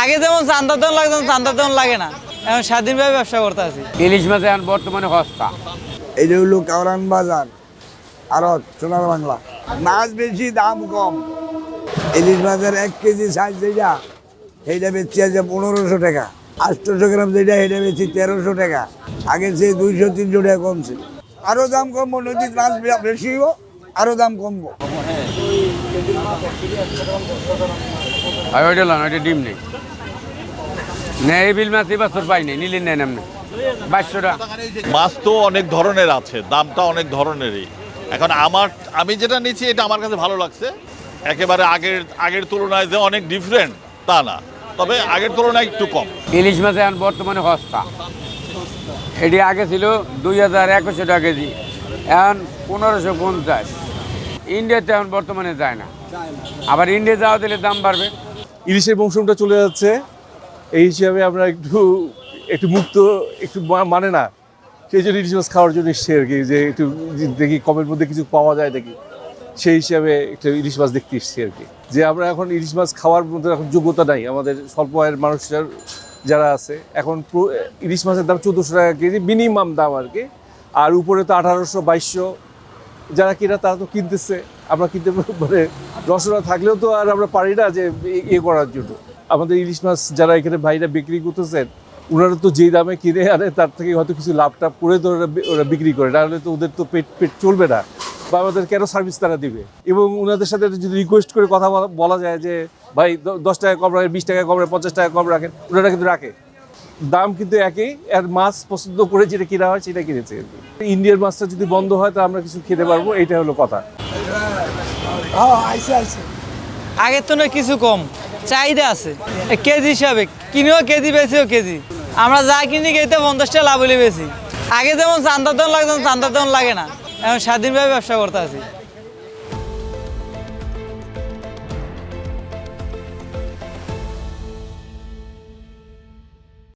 আগে যেমন চান্দার দন লাগতো চান্দার দন লাগে না। এখন স্বাধীনভাবে ব্যবসা করতে আছি। ইলিশ মাছ এখন বর্তমানে সস্তা। এটা হলো কাউরান বাজার আরত সোনার বাংলা। মাছ বেশি দাম কম। ইলিশ মাছের এক কেজি সাইজ যেটা সেইটা বেচছি আছে পনেরোশো টাকা। আটশোশো গ্রাম যেটা সেটা বেচছি তেরোশো টাকা। আগে সে দুইশো তিনশো টাকা কমছে। আরও দাম কমবো নদীর মাছ বেশি হইব আরও দাম কমবো। আর ওইটা লন ওইটা ডিম নেই। না এই বিল মাছ এই বছর পাই নাই নিলেন নেন আপনি। বাইশশো টাকা। মাছ তো অনেক ধরনের আছে দামটা অনেক ধরনেরই। এখন আমার আমি যেটা নিচ্ছি এটা আমার কাছে ভালো লাগছে। একেবারে আগের আগের তুলনায় যে অনেক ডিফারেন্ট তা না। তবে আগের তুলনায় একটু কম। ইলিশ মাছ এখন বর্তমানে সস্তা। এটি আগে ছিল দুই হাজার একশো টাকা কেজি এখন পনেরোশো পঞ্চাশ। ইন্ডিয়াতে এখন বর্তমানে যায় না। আবার ইন্ডিয়া যাওয়া দিলে দাম বাড়বে। ইলিশের মৌসুমটা চলে যাচ্ছে। এই হিসাবে আমরা একটু একটু মুক্ত একটু মানে না সেই জন্য ইলিশ মাছ খাওয়ার জন্য এসছি আর কি যে একটু দেখি কমের মধ্যে কিছু পাওয়া যায় দেখি। সেই হিসাবে একটু ইলিশ মাছ দেখতে এসছি আর কি। যে আমরা এখন ইলিশ মাছ খাওয়ার মতো এখন যোগ্যতা নাই আমাদের স্বল্প আয়ের মানুষরা যারা আছে এখন ইলিশ মাছের দাম চোদ্দোশো টাকা কেজি মিনিমাম দাম আর কি। আর উপরে তো আঠারোশো বাইশশো যারা কিনা তারা তো কিনতেছে। আমরা কিনতে মানে রসনা থাকলেও তো আর আমরা পারি না যে ইয়ে করার জন্য। আমাদের ইলিশ মাছ যারা এখানে ভাইরা বিক্রি করতেছেন ওনারা তো যেই দামে কিনে আনে, তার থেকে হয়তো কিছু লাভ টাভ করে তো ওরা বিক্রি করে। নাহলে তো ওদের তো পেট পেট চলবে না। বা আমাদের কেন সার্ভিস তারা দিবে? এবং ওনাদের সাথে যদি রিকোয়েস্ট করে কথা বলা- যায় যে, ভাই দশ টাকা কম রাখেন, বিশ টাকা কম রাখেন, পঞ্চাশ টাকা কম রাখেন ওনারা কিন্তু রাখে। দাম কিন্তু একই, আর মাছ পছন্দ করে যেটা কিনা হয় সেটা কিনেছে ইন্ডিয়ার মাছটা যদি বন্ধ হয়, তো আমরা কিছু খেতে পারব, এইটা হলো কথা। আগের তো না কিছু কম, চাহিদা আছে। কেজি হিসাবে, কিনেও কেজি বেশিও কেজি। আমরা যা কিনি খেতে পঞ্চাশটা লাভ হলে বেশি আগে যেমন চান্দার দন লাগতো চান্দার দন লাগে না। এখন স্বাধীনভাবে ব্যবসা করতে আছি।